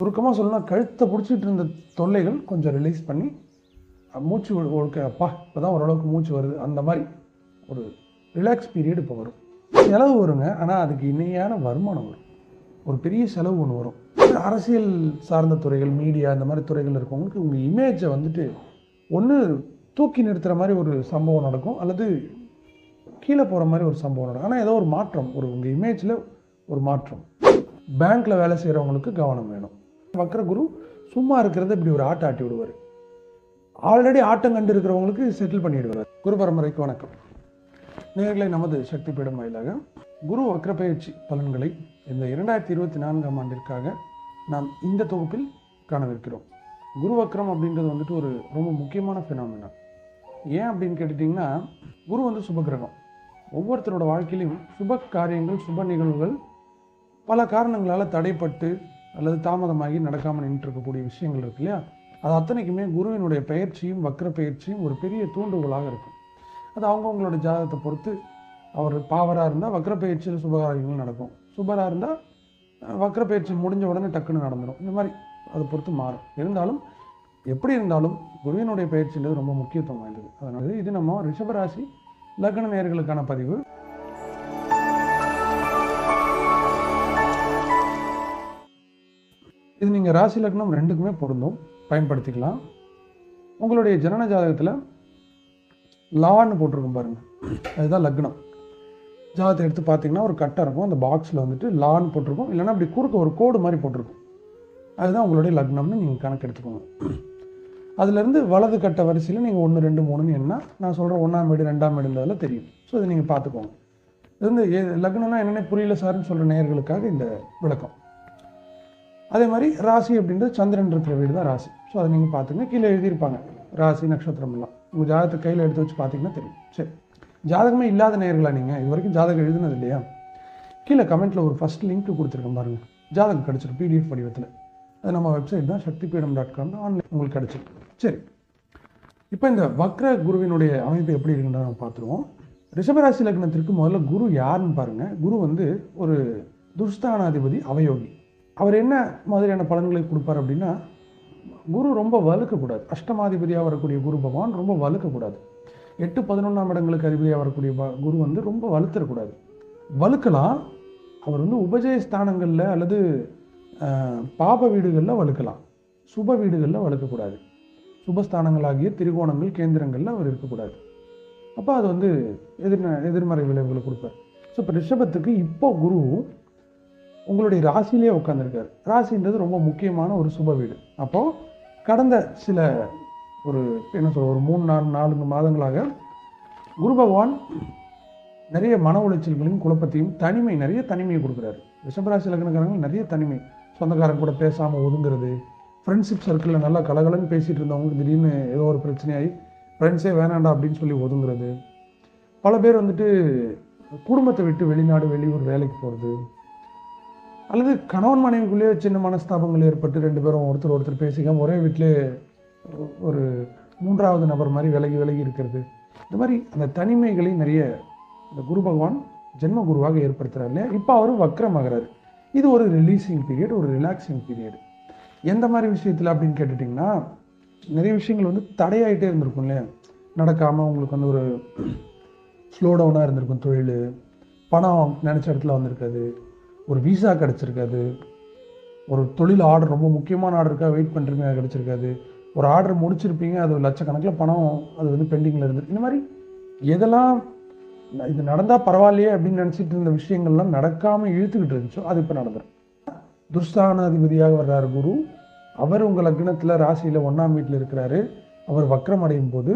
சுருக்கமாக சொல்லணும்னா கழுத்தை பிடிச்சிட்டு இருந்த தொல்லைகள் கொஞ்சம் ரிலீஸ் பண்ணி மூச்சு ஒழுக்க அப்பா இப்போ தான் ஓரளவுக்கு மூச்சு வருது. அந்த மாதிரி ஒரு ரிலாக்ஸ் பீரியட் இப்போ வரும். செலவு வருங்க ஆனால் அதுக்கு இணையான வருமானம் வரும். ஒரு பெரிய செலவு ஒன்று வரும். அரசியல் சார்ந்த துறைகள் மீடியா இந்த மாதிரி துறைகள் இருக்கவங்களுக்கு உங்கள் இமேஜை வந்துட்டு ஒன்று தூக்கி நிறுத்துகிற மாதிரி ஒரு சம்பவம் நடக்கும் அல்லது கீழே போகிற மாதிரி ஒரு சம்பவம் நடக்கும். ஆனால் ஏதோ ஒரு மாற்றம் ஒரு உங்கள் இமேஜில் ஒரு மாற்றம். பேங்க்கில் வேலை செய்கிறவங்களுக்கு கவனம் வேணும். வக்ரகுரு சும்மா இருக்கிறத இப்படி ஒரு ஆட்டம் ஆட்டி விடுவார். ஆல்ரெடி ஆட்டம் கண்டு இருக்கிறவங்களுக்கு செட்டில் பண்ணிவிடுவார் குரு பரம்பரைக்கு வணக்கம். நேர்களை நமது சக்தி பீடம் வாயிலாக குரு வக்ர பயிற்சி பலன்களை இந்த இரண்டாயிரத்தி இருபத்தி நான்காம் ஆண்டிற்காக நாம் இந்த தொகுப்பில் காணவிருக்கிறோம். குரு வக்ரம் அப்படின்றது வந்துட்டு ஒரு ரொம்ப முக்கியமான ஃபினாமினா ஏன் அப்படின்னு கேட்டுட்டிங்கன்னா குரு வந்து சுபகிரகம். ஒவ்வொருத்தரோட வாழ்க்கையிலும் சுப காரியங்கள் சுப நிகழ்வுகள் பல காரணங்களால் தடைப்பட்டு அல்லது தாமதமாகி நடக்காமல் நின்றுருக்கக்கூடிய இருக்கக்கூடிய விஷயங்கள் இருக்கு இல்லையா? அது அத்தனைக்குமே குருவினுடைய பயிற்சியும் வக்ர பயிற்சியும் ஒரு பெரிய தூண்டுகோலாக இருக்கும். அது அவங்கவுங்களோட ஜாதகத்தை பொறுத்து அவர் பாவராக இருந்தால் வக்ர பயிற்சியில் சுபகாரியங்கள் நடக்கும். சுபராக இருந்தால் வக்ர பயிற்சி முடிஞ்ச உடனே டக்குன்னு நடந்துடும் இந்த மாதிரி அதை பொறுத்து மாறும். இருந்தாலும் எப்படி இருந்தாலும் குருவினுடைய பயிற்சின்றது ரொம்ப முக்கியத்துவம் வாய்ந்தது. அதனால இது நம்ம ரிஷபராசி லக்ன நேர்களுக்கான பதிவு. நீங்கள் ராசி லக்னம் ரெண்டுக்குமே பொருந்தும். பயன்படுத்திக்கலாம். உங்களுடைய ஜனன ஜாதகத்தில் லான்னு போட்டிருக்கும் பாருங்கள் அதுதான் லக்னம். ஜாதகத்தை எடுத்து பார்த்தீங்கன்னா ஒரு கட்டை இருக்கும். அந்த பாக்ஸில் வந்துட்டு லான்னு போட்டிருக்கும். இல்லைனா அப்படி குறுக்க ஒரு கோடு மாதிரி போட்டிருக்கும். அதுதான் உங்களுடைய லக்னம்னு நீங்கள் கணக்கு எடுத்துக்கோங்க. அதுலேருந்து வலது கட்ட வரிசையில் நீங்கள் ஒன்று ரெண்டு மூணுன்னு என்ன நான் சொல்கிற ஒன்றாம் வீடு ரெண்டாம் வீடுன்றதில் தெரியும். ஸோ இதை நீங்கள் பார்த்துக்கோங்க. இது வந்து ஏ- லக்னம்னா என்னென்ன புரியல சார்னு சொல்கிற நேர்களுக்காக இந்த விளக்கம். அதே மாதிரி ராசி அப்படின்றது சந்திரன் இருக்கிற வீடு தான் ராசி. ஸோ அதை நீங்கள் பார்த்துங்க. கீழே எழுதியிருப்பாங்க. ராசி நட்சத்திரம் எல்லாம் உங்கள் ஜாதகத்தை கையில் எடுத்து வச்சு பார்த்தீங்கன்னா தெரியும். சரி. ஜாதகமே இல்லாத நேர்களா நீங்கள் இது வரைக்கும் ஜாதகம் எழுதுனது இல்லையா? கீழே கமெண்ட்டில் ஒரு ஃபஸ்ட் லிங்க் கொடுத்துருக்கேன் பாருங்கள் ஜாதகம் கிடச்சிரும். பிடிஎஃப் வடிவத்தில். அது நம்ம வெப்சைட் தான். சக்தி பீடம் டாட் காம் ஆன்லைன் உங்களுக்கு கிடச்சிரும். சரி. இப்போ இந்த வக்ர குருவினுடைய அமைப்பு எப்படி இருக்குன்றத நம்ம பார்த்துருவோம். ரிஷபராசி லக்னத்திற்கு முதல்ல குரு யாருன்னு பாருங்கள் குரு வந்து ஒரு துர்ஸ்தானாதிபதி அவயோகி. அவர் என்ன மாதிரியான பலன்களை கொடுப்பார் அப்படின்னா குரு ரொம்ப வலுக்கக்கூடாது. அஷ்டமாதிபதியாக வரக்கூடிய குரு பகவான் ரொம்ப வலுக்கக்கூடாது. எட்டு பதினொன்றாம் இடங்களுக்கு அதிபதியாக வரக்கூடிய ப- குரு வந்து ரொம்ப வலுத்தரக்கூடாது. வலுக்கலாம். அவர் வந்து உபஜய ஸ்தானங்களில் அல்லது பாப வீடுகளில் வலுக்கலாம். சுப வீடுகளில் வலுக்கக்கூடாது. சுபஸ்தானங்களாகிய திரிகோணங்கள் கேந்திரங்களில் அவர் இருக்கக்கூடாது. அப்போ அது வந்து எதிர் எதிர்மறை விளைவுகளை கொடுப்பார். ஸோ இப்போ ரிஷபத்துக்கு இப்போ குரு உங்களுடைய ராசியிலே உட்காந்துருக்காரு ராசின்றது ரொம்ப முக்கியமான ஒரு சுப வீடு. அப்போது கடந்த சில ஒரு என்ன சொல்ற ஒரு மூணு நாலு நான்கு மாதங்களாக குரு பகவான் நிறைய மன உளைச்சல்களையும் குழப்பத்தையும் தனிமை நிறைய தனிமையை கொடுக்குறாரு. ரிஷபராசி லக்னக்காரங்க நிறைய தனிமை. சொந்தக்காரங்க கூட பேசாமல் ஒதுங்குறது ஃப்ரெண்ட்ஷிப் சர்க்கிளில் நல்லா கலகலன்னு பேசிகிட்டு இருந்தவங்களுக்கு திடீர்னு ஏதோ ஒரு பிரச்சனையாகி ஃப்ரெண்ட்ஸே வேணாண்டா அப்படின்னு சொல்லி ஒதுங்குறது. பல பேர் வந்துட்டு குடும்பத்தை விட்டு வெளிநாடு வெளியூர் வேலைக்கு போகிறது அல்லது கணவன் மனைவிக்குள்ளேயே சின்ன மனஸ்தாபங்கள் ஏற்பட்டு ரெண்டு பேரும் ஒருத்தர் ஒருத்தர் பேசிக்காம ஒரே வீட்டிலே ஒரு மூன்றாவது நபர் மாதிரி விலகி விலகி இருக்கிறது. இந்த மாதிரி அந்த தனிமைகளை நிறைய இந்த குரு பகவான் ஜென்ம குருவாக ஏற்படுத்துகிறார் இல்லையா? இப்போ அவரும் வக்ரமாகிறார். இது ஒரு ரிலீசிங் பீரியட் ஒரு ரிலாக்ஸிங் பீரியட் எந்த மாதிரி விஷயத்தில் அப்படின்னு கேட்டுட்டிங்கன்னா நிறைய விஷயங்கள் வந்து தடையாகிட்டே இருந்திருக்கும் இல்லையா? நடக்காமல் உங்களுக்கு வந்து ஒரு ஸ்லோ டவுனாக இருந்திருக்கும் தொழில் பணம் நினச்ச இடத்துல வந்திருக்காது. ஒரு விசா கிடச்சிருக்காது. ஒரு தொழில் ஆர்டர் ரொம்ப முக்கியமான ஆர்டருக்காக வெயிட் பண்ணுறீங்க கிடச்சிருக்காது. ஒரு ஆர்டர் முடிச்சிருப்பீங்க அது லட்சக்கணக்கில் பணம் அது வந்து பெண்டிங்கில் இருந்து. இந்த மாதிரி எதெல்லாம் இது நடந்தால் பரவாயில்லையே அப்படின்னு நினச்சிட்டு இருந்த விஷயங்கள்லாம் நடக்காமல் இழுத்துக்கிட்டு இருந்துச்சோ அது இப்போ நடந்துடும் துர்ஸ்தானாதிபதியாக வர்றார் குரு. அவர் உங்கள் லக்னத்தில் ராசியில் ஒன்றாம் வீட்டில் இருக்கிறாரு. அவர் வக்ரம் அடையும் போது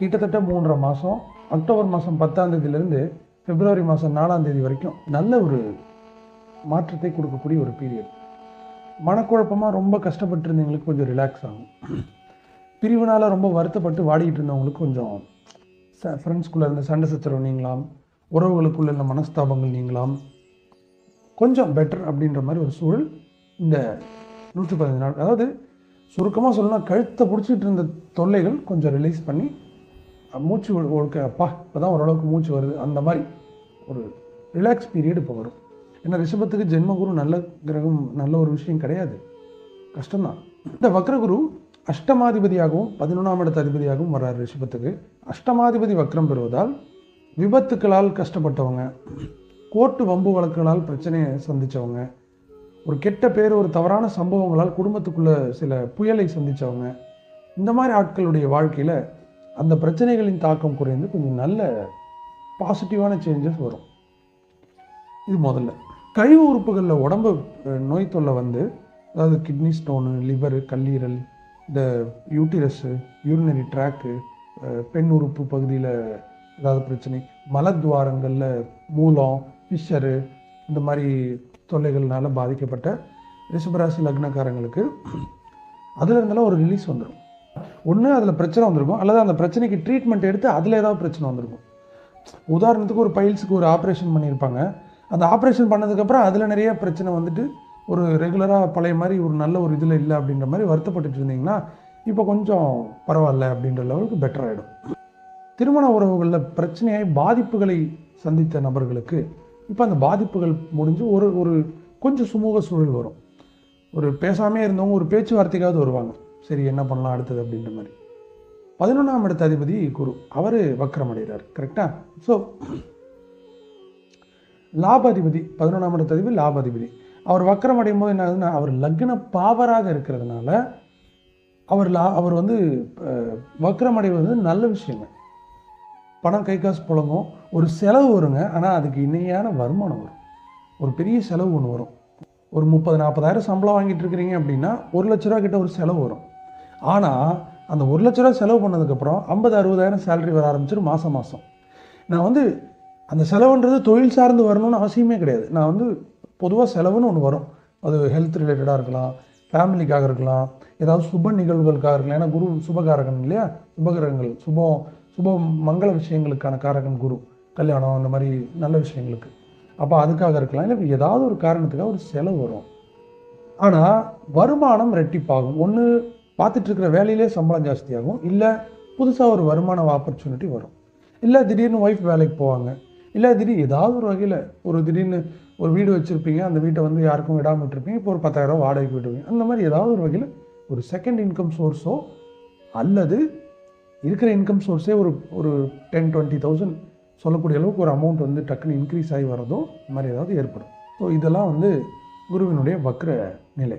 கிட்டத்தட்ட மூன்றரை மாதம் அக்டோபர் மாதம் பத்தாம் தேதியிலேருந்து பிப்ரவரி மாதம் நாலாம் தேதி வரைக்கும் நல்ல ஒரு மாற்றத்தை கொடுக்கக்கூடிய ஒரு பீரியட் மனக்குழப்பமாக ரொம்ப கஷ்டப்பட்டு இருந்தவங்களுக்கு கொஞ்சம் ரிலாக்ஸ் ஆகும். பிரிவினால் ரொம்ப வருத்தப்பட்டு வாடிக்கிட்டு இருந்தவங்களுக்கு கொஞ்சம் ச ஃப்ரெண்ட்ஸ்குள்ளே இருந்த சண்டை சச்சரவு நீங்களாம் உறவுகளுக்குள்ள இருந்த மனஸ்தாபங்கள் நீங்களாம் கொஞ்சம் பெட்டர் அப்படின்ற மாதிரி ஒரு சூழல் இந்த நூற்றி பதினஞ்சு நாள் அதாவது சுருக்கமாக சொல்லணும்னா கழுத்தை பிடிச்சிட்டு இருந்த தொல்லைகள் கொஞ்சம் ரிலீஸ் பண்ணி மூச்சு ஒழுக்க அப்பா இப்போ தான் ஓரளவுக்கு மூச்சு வருது அந்த மாதிரி ஒரு ரிலாக்ஸ் பீரியட் இப்போ வரும். ஏன்னா ரிஷபத்துக்கு ஜென்மகுரு நல்ல கிரகம் நல்ல ஒரு விஷயம் கிடையாது. கஷ்டம்தான். இந்த வக்ரகுரு அஷ்டமாதிபதியாகவும் பதினொன்றாம் இடத்து அதிபதியாகவும் வர்றார் ரிஷபத்துக்கு. அஷ்டமாதிபதி வக்ரம் பெறுவதால் விபத்துக்களால் கஷ்டப்பட்டவங்க கோர்ட்டு வம்பு வழக்குகளால் பிரச்சனையை சந்தித்தவங்க ஒரு கெட்ட பேர் ஒரு தவறான சம்பவங்களால் குடும்பத்துக்குள்ளே சில புயலை சந்தித்தவங்க இந்த மாதிரி ஆட்களுடைய வாழ்க்கையில் அந்த பிரச்சனைகளின் தாக்கம் குறைந்து கொஞ்சம் நல்ல பாசிட்டிவான சேஞ்சஸ் வரும். இது முதல்ல. கழிவு உறுப்புகளில் உடம்பு நோய் தொல்லை வந்து அதாவது கிட்னி ஸ்டோனு லிவரு கல்லீரல் இந்த யூட்டிரஸ்ஸு யூரினரி ட்ராக்கு பெண் உறுப்பு பகுதியில் ஏதாவது பிரச்சனை மலத்வாரங்களில் மூலம் ஃபிஷரு இந்த மாதிரி தொல்லைகள்னால பாதிக்கப்பட்ட ரிஷபராசி லக்னக்காரங்களுக்கு அதில் இருந்தாலும் ஒரு ரிலீஸ் வந்துடும் ஒன்று அதில் பிரச்சனை வந்திருக்கும். அல்லது அந்த பிரச்சனைக்கு ட்ரீட்மெண்ட் எடுத்து அதில் ஏதாவது பிரச்சனை வந்திருக்கும். உதாரணத்துக்கு ஒரு பைல்ஸுக்கு ஒரு ஆப்ரேஷன் பண்ணியிருப்பாங்க. அந்த ஆப்ரேஷன் பண்ணதுக்கப்புறம் அதில் நிறைய பிரச்சனை வந்துட்டு ஒரு ரெகுலராக பழைய மாதிரி ஒரு நல்ல ஒரு இதில் இல்லை அப்படின்ற மாதிரி வருத்தப்பட்டுட்டு இருந்தீங்கன்னா இப்போ கொஞ்சம் பரவாயில்ல அப்படின்ற லெவலுக்கு பெட்டர் ஆகிடும் திருமண உறவுகளில் பிரச்சனையாய் பாதிப்புகளை சந்தித்த நபர்களுக்கு இப்போ அந்த பாதிப்புகள் முடிஞ்சு ஒரு ஒரு கொஞ்சம் சுமூக சூழல் வரும். ஒரு பேசாமே இருந்தவங்க ஒரு பேச்சுவார்த்தைக்காவது வருவாங்க. சரி என்ன பண்ணலாம் அடுத்தது அப்படின்ற மாதிரி. பதினொன்றாம் இடத்த அதிபதி குரு அவர் வக்ரம் அடைகிறார். ஸோ லாபாதிபதி பதினொன்றாம் இடத்த அதிபதி லாபாதிபதி. அவர் வக்கரம் அடையும் போது என்ன ஆகுதுன்னா அவர் லக்ன பாவராக இருக்கிறதுனால அவர் லா அவர் வந்து வக்கரம் அடைவது நல்ல விஷயங்க. பணம் கை காசு புழங்கும். ஒரு செலவு வருங்க. ஆனால் அதுக்கு இணையான வருமானம் வரும். ஒரு பெரிய செலவு ஒன்று வரும். ஒரு முப்பது நாற்பதாயிரம் சம்பளம் வாங்கிட்டு இருக்கிறீங்க அப்படின்னா ஒரு லட்ச ரூபா கிட்ட ஒரு செலவு வரும். ஆனால் அந்த ஒரு லட்ச ரூபா செலவு பண்ணதுக்கப்புறம் ஐம்பது அறுபதாயிரம் சேலரி வர ஆரம்பிச்சிடும் மாதம் மாதம் நான் வந்து அந்த செலவுன்றது தொழில் சார்ந்து வரணும்னு அவசியமே கிடையாது. நான் வந்து பொதுவாக செலவுன்னு ஒன்று வரும். அது ஹெல்த் ரிலேட்டடாக இருக்கலாம் ஃபேமிலிக்காக இருக்கலாம் ஏதாவது சுப நிகழ்வுகளுக்காக இருக்கலாம். ஏன்னா குரு சுபகாரகன் இல்லையா? சுபகிரகங்கள் சுபம் சுப மங்கள விஷயங்களுக்கான காரகன் குரு கல்யாணம் அந்த மாதிரி நல்ல விஷயங்களுக்கு. அப்போ அதுக்காக இருக்கலாம். இல்லை ஏதாவது ஒரு காரணத்துக்காக ஒரு செலவு வரும். ஆனால் வருமானம் ரெட்டிப்பாகும். ஒன்று பார்த்துட்ருக்கிற வேலையிலே சம்பளம் ஜாஸ்தியாகும். இல்லை புதுசாக ஒரு வருமான ஆப்பர்ச்சுனிட்டி வரும். இல்லை திடீர்னு ஒய்ஃப் வேலைக்கு போவாங்க. இல்லை திடீர் ஏதாவது ஒரு வகையில் ஒரு திடீர்னு ஒரு வீடு வச்சுருப்பீங்க அந்த வீட்டை வந்து யாருக்கும் விடாமல் விட்டுருப்பீங்க இப்போ ஒரு பத்தாயிரம் வாடகைக்கு விட்டுருவீங்க அந்த மாதிரி ஏதாவது ஒரு வகையில் ஒரு செகண்ட் இன்கம் சோர்ஸோ அல்லது இருக்கிற இன்கம் சோர்ஸே ஒரு ஒரு டென் டுவெண்ட்டி தௌசண்ட் சொல்லக்கூடிய அளவுக்கு ஒரு அமௌண்ட் வந்து டக்குன்னு இன்க்ரீஸ் ஆகி வரதோ இந்த மாதிரி ஏதாவது ஏற்படும். ஸோ இதெல்லாம் வந்து குருவினுடைய வக்ர நிலை.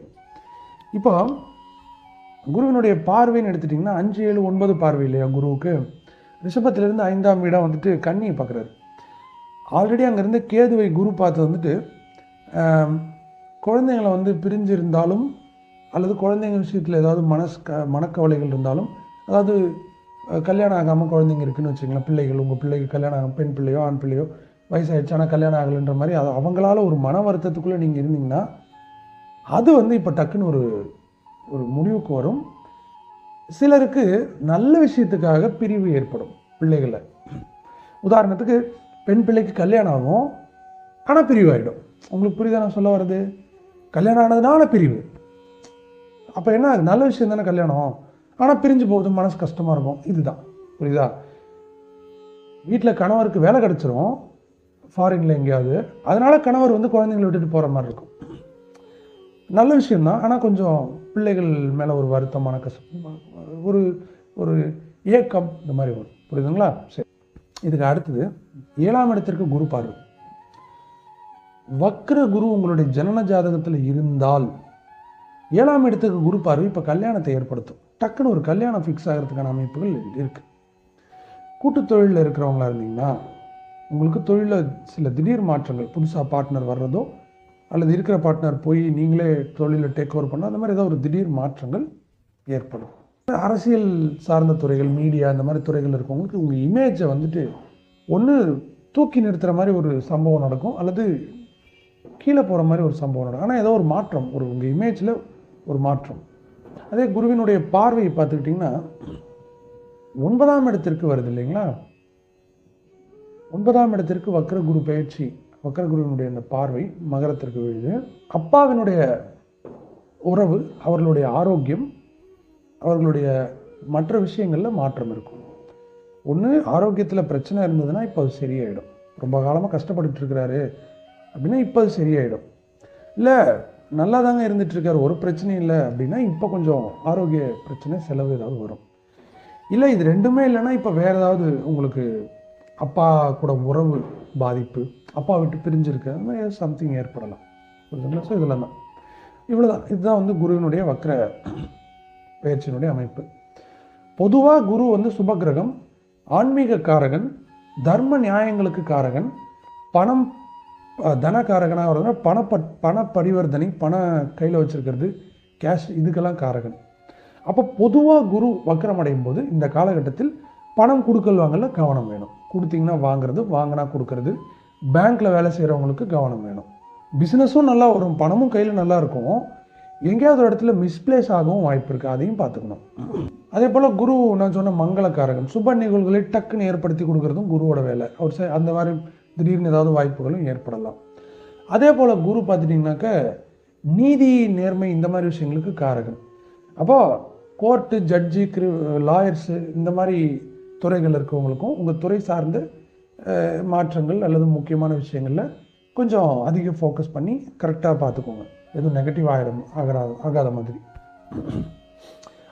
இப்போ குருவினுடைய பார்வைன்னு எடுத்துட்டிங்கன்னா அஞ்சு ஏழு ஒன்பது பார்வை இல்லையா குருவுக்கு? ரிஷபத்திலேருந்து ஐந்தாம் வீடாக வந்துட்டு கண்ணியை பார்க்குறாரு. ஆல்ரெடி அங்கேருந்து கேதுவை குரு பார்த்து வந்துட்டு குழந்தைங்களை வந்து பிரிஞ்சிருந்தாலும் அல்லது குழந்தைங்க விஷயத்தில் ஏதாவது மனசு க மனக்கவலைகள் இருந்தாலும் அதாவது கல்யாணம் ஆகாமல் குழந்தைங்க இருக்குன்னு வச்சுங்களேன் பிள்ளைகள் உங்கள் பிள்ளைக்கு கல்யாணம் ஆகும் பெண் பிள்ளையோ ஆண் பிள்ளையோ வயசாகிடுச்சு ஆனால் கல்யாணம் ஆகலைன்ற மாதிரி அது அவங்களால ஒரு மன வருத்தத்துக்குள்ளே நீங்கள் இருந்தீங்கன்னா அது வந்து இப்போ டக்குன்னு ஒரு ஒரு முடிவுக்கு வரும். சிலருக்கு நல்ல விஷயத்துக்காக பிரிவு ஏற்படும் பிள்ளைகளை உதாரணத்துக்கு பெண் பிள்ளைக்கு கல்யாணம் ஆகும் ஆனால் பிரிவு ஆகிடும் உங்களுக்கு புரியுதா நான் சொல்ல வர்றது? கல்யாணம் ஆனதுனால பிரிவு. அப்போ என்ன அது நல்ல விஷயம் தானே கல்யாணம்? ஆனால் பிரிஞ்சு போகுது மனசு கஷ்டமாக இருக்கும். இதுதான். புரியுதா? வீட்டில் கணவருக்கு வேலை கிடச்சிரும். ஃபாரின்ல எங்கேயாவது. அதனால் கணவர் வந்து குழந்தைங்களை விட்டுட்டு போகிற மாதிரி இருக்கும். நல்ல விஷயந்தான் ஆனால் கொஞ்சம் பிள்ளைகள் மேலே ஒரு வருத்தமான கஷ்டம் ஒரு ஒரு ஏக்கம் இந்த மாதிரி வரும். புரியுதுங்களா? சரி. இதுக்கு அடுத்தது ஏழாம் இடத்திற்கு குரு பார்வை. வக்ர குரு உங்களுடைய ஜனன ஜாதகத்தில் இருந்தால் ஏழாம் இடத்துக்கு குரு பார்வை இப்போ கல்யாணத்தை ஏற்படுத்தும். டக்குன்னு ஒரு கல்யாணம் ஃபிக்ஸ் ஆகிறதுக்கான அமைப்புகள் இருக்கு. கூட்டுத் தொழிலில் இருக்கிறவங்களா இருந்தீங்கன்னா உங்களுக்கு தொழிலில் சில திடீர் மாற்றங்கள் புதுசாக பார்ட்னர் வர்றதோ அல்லது இருக்கிற பார்ட்னர் போய் நீங்களே தொழிலில் டேக் ஓவர் பண்ணால் அந்த மாதிரி ஏதோ ஒரு திடீர் மாற்றங்கள் ஏற்படும். அரசியல் சார்ந்த துறைகள் மீடியா இந்த மாதிரி துறைகள் இருக்கவங்களுக்கு உங்கள் இமேஜை வந்துட்டு ஒன்று தூக்கி நிறுத்துகிற மாதிரி ஒரு சம்பவம் நடக்கும் அல்லது கீழே போகிற மாதிரி ஒரு சம்பவம் நடக்கும். ஆனால் ஏதோ ஒரு மாற்றம் ஒரு உங்கள் இமேஜில் ஒரு மாற்றம். அதே குருவினுடைய பார்வையை பார்த்துக்கிட்டிங்கன்னா ஒன்பதாம் இடத்திற்கு வருது இல்லைங்களா? ஒன்பதாம் இடத்திற்கு வக்கர குரு பயிற்சி வக்கர குருவினுடைய அந்த பார்வை மகரத்திற்கு விழுது அப்பாவினுடைய உறவு அவர்களுடைய ஆரோக்கியம் அவர்களுடைய மற்ற விஷயங்களில் மாற்றம் இருக்கும். ஒன்று ஆரோக்கியத்தில் பிரச்சனை இருந்ததுன்னா இப்போ அது சரியாயிடும். ரொம்ப காலமாக கஷ்டப்பட்டுட்டு இருக்கிறாரு அப்படின்னா இப்போ அது சரியாயிடும். இல்லை நல்லா தாங்க இருந்துகிட்ருக்காரு ஒரு பிரச்சனையும் இல்லை அப்படின்னா இப்போ கொஞ்சம் ஆரோக்கிய பிரச்சனை செலவு ஏதாவது வரும். இல்லை இது ரெண்டுமே இல்லைன்னா இப்போ வேறு ஏதாவது உங்களுக்கு அப்பா கூட உறவு பாதிப்பு அப்பா விட்டு பிரிஞ்சிருக்கு அந்த மாதிரி ஏதாவது சம்திங் ஏற்படலாம். புரியுதுங்களா ஸோ இதெல்லாம் தான் இவ்வளோதான் இதுதான் வந்து குருவினுடைய வக்கர பயிற்சியினுடைய அமைப்பு. பொதுவாக குரு வந்து சுபகிரகம் ஆன்மீக காரகன் தர்ம நியாயங்களுக்கு காரகன் பணம் தனக்காரகனாக தனகாரகனாக பணப்ப பண பரிவர்த்தனை பண கையில் வச்சுருக்கிறது கேஷ் இதுக்கெல்லாம் காரகன். அப்போ பொதுவாக குரு வக்ரம் அடையும் போது இந்த காலகட்டத்தில் பணம் கொடுக்கல் வாங்கல கவனம் வேணும். கொடுத்தீங்கன்னா வாங்குறது வாங்கினா கொடுக்கறது பேங்க்கில் வேலை செய்கிறவங்களுக்கு கவனம் வேணும். பிஸ்னஸும் நல்லா வரும் பணமும் கையில் நல்லா இருக்கும். எங்கேயாவது ஒரு இடத்துல மிஸ்பிளேஸ் ஆகவும் வாய்ப்பு இருக்குது அதையும் பார்த்துக்கணும். அதே போல் குரு நான் சொன்ன மங்களக்காரகம் சுப நிகழ்வுகளை டக்குன்னு ஏற்படுத்தி கொடுக்கறதும் குருவோட வேலை. அவர் அந்த மாதிரி திடீர்னு ஏதாவது வாய்ப்புகளும் ஏற்படலாம். அதே போல் குரு பார்த்துட்டிங்கனாக்க நீதி நேர்மை இந்த மாதிரி விஷயங்களுக்கு காரகம். அப்போது கோர்ட்டு ஜட்ஜி கிரி லாயர்ஸு இந்த மாதிரி துறைகள் இருக்கவங்களுக்கும் உங்கள் துறை சார்ந்த மாற்றங்கள் அல்லது முக்கியமான விஷயங்களில் கொஞ்சம் அதிக ஃபோக்கஸ் பண்ணி கரெக்டாக பார்த்துக்கோங்க. எதுவும் நெகட்டிவ் ஆகிடும் ஆகிறா ஆகாத மாதிரி.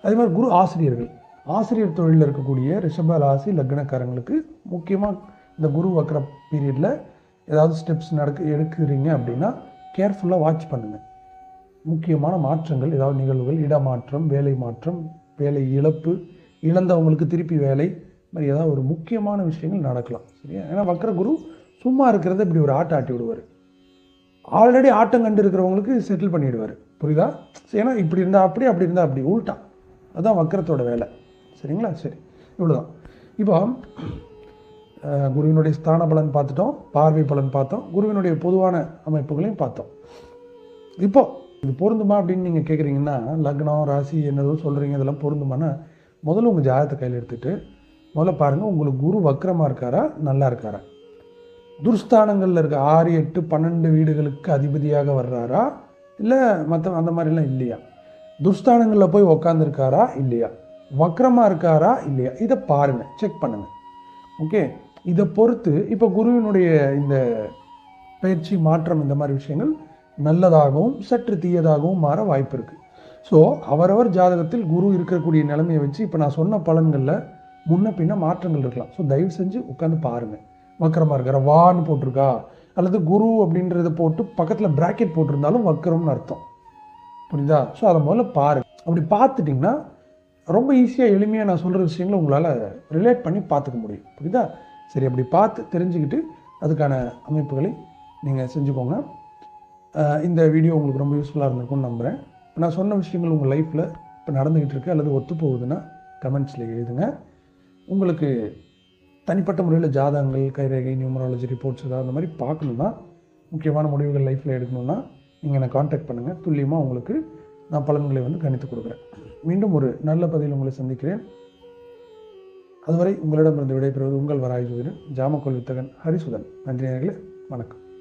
அதே மாதிரி குரு ஆசிரியர்கள். ஆசிரியர் தொழிலில் இருக்கக்கூடிய ரிஷப ராசி லக்னக்காரங்களுக்கு முக்கியமாக இந்த குரு வக்கர பீரியடில் ஏதாவது ஸ்டெப்ஸ் நடக்க எடுக்கிறீங்க அப்படின்னா கேர்ஃபுல்லாக வாட்ச் பண்ணுங்கள் முக்கியமான மாற்றங்கள் ஏதாவது நிகழ்வுகள் இடமாற்றம் வேலை மாற்றம் வேலை இழப்பு இழந்தவங்களுக்கு திருப்பி வேலை மாதிரி ஏதாவது ஒரு முக்கியமான விஷயங்கள் நடக்கலாம். சரியா? ஏன்னா வக்கர குரு சும்மா இருக்கிறத இப்படி ஒரு ஆட்டை ஆட்டி விடுவார். ஆல்ரெடி ஆட்டம் கண்டு இருக்கிறவங்களுக்கு செட்டில் பண்ணிடுவார். புரியுதா? ஏன்னா இப்படி இருந்தால் அப்படி அப்படி இருந்தால் அப்படி. உள்டா அதுதான் வக்கரத்தோட வேலை. சரிங்களா? சரி. இவ்வளோதான் இப்போ குருவினுடைய ஸ்தான பலன் பார்த்துட்டோம். பார்வை பலன் பார்த்தோம். குருவினுடைய பொதுவான அமைப்புகளையும் பார்த்தோம். இப்போது இது பொருந்துமா அப்படின்னு நீங்கள் கேட்குறீங்கன்னா லக்னம் ராசி என்னதோ சொல்கிறீங்க இதெல்லாம் பொருந்துமானா முதல்ல உங்கள் ஜாதகத்தை கையில் எடுத்துகிட்டு முதல்ல பாருங்கள் உங்களுக்கு குரு வக்கரமாக இருக்காரா? நல்லா இருக்காரா? துர்ஸ்தானங்களில் இருக்க ஆறு எட்டு பன்னெண்டு வீடுகளுக்கு அதிபதியாக வர்றாரா? இல்லை மற்ற அந்த மாதிரிலாம் இல்லையா? துர்ஸ்தானங்களில் போய் உக்காந்துருக்காரா? இல்லையா? வக்ரமாக இருக்காரா? இல்லையா? இதை பாருங்கள் செக் பண்ணுங்கள் ஓகே இதை பொறுத்து இப்போ குருவினுடைய இந்த பயிற்சி மாற்றம் இந்த மாதிரி விஷயங்கள் நல்லதாகவும் சற்று தீயதாகவும் மாற வாய்ப்பு இருக்குது ஸோ அவரவர் ஜாதகத்தில் குரு இருக்கக்கூடிய நிலைமையை வச்சு இப்போ நான் சொன்ன பலன்களில் முன்ன பின்ன மாற்றங்கள் இருக்கலாம். ஸோ தயவு செஞ்சு உட்காந்து பாருங்கள் வக்கரமாக இருக்கிற வான்னு போட்டிருக்கா? அல்லது குரு அப்படின்றத போட்டு பக்கத்தில் ப்ராக்கெட் போட்டிருந்தாலும் வக்கரம்னு அர்த்தம். புரியுதா? ஸோ அதை முதல்ல பாரு அப்படி பார்த்துட்டிங்கன்னா ரொம்ப ஈஸியாக எளிமையாக நான் சொல்கிற விஷயங்களை உங்களால் ரிலேட் பண்ணி பார்த்துக்க முடியும். புரியுதா? சரி அப்படி பார்த்து தெரிஞ்சுக்கிட்டு அதுக்கான அமைப்புகளை நீங்கள் செஞ்சுக்கோங்க. இந்த வீடியோ உங்களுக்கு ரொம்ப யூஸ்ஃபுல்லாக இருந்திருக்கும்னு நம்புகிறேன் இப்போ நான் சொன்ன விஷயங்கள் உங்கள் லைஃப்பில் இப்போ நடந்துக்கிட்டு இருக்கு. அல்லது ஒத்து போகுதுன்னா கமெண்ட்ஸில் எழுதுங்க. உங்களுக்கு தனிப்பட்ட முறையில் ஜாதகங்கள் கைரேகை நியூமராலஜி ரிப்போர்ட்ஸ் ஏதாவது அந்த மாதிரி பார்க்கணுன்னா முக்கியமான முடிவுகள் லைஃப்பில் எடுக்கணும்னா நீங்கள் என்னை காண்டாக்ட் பண்ணுங்கள் துல்லியமாக உங்களுக்கு நான் பலன்களை வந்து கணித்து கொடுக்குறேன். மீண்டும் ஒரு நல்ல பதிவில் உங்களை சந்திக்கிறேன். அதுவரை உங்களிடமிருந்து விடைபெறுவது உங்கள் வராய் ஜோதிடன் ஜாமக்கோல் வித்தகன் ஹரிசுதன். நன்றி நேயர்களே வணக்கம்.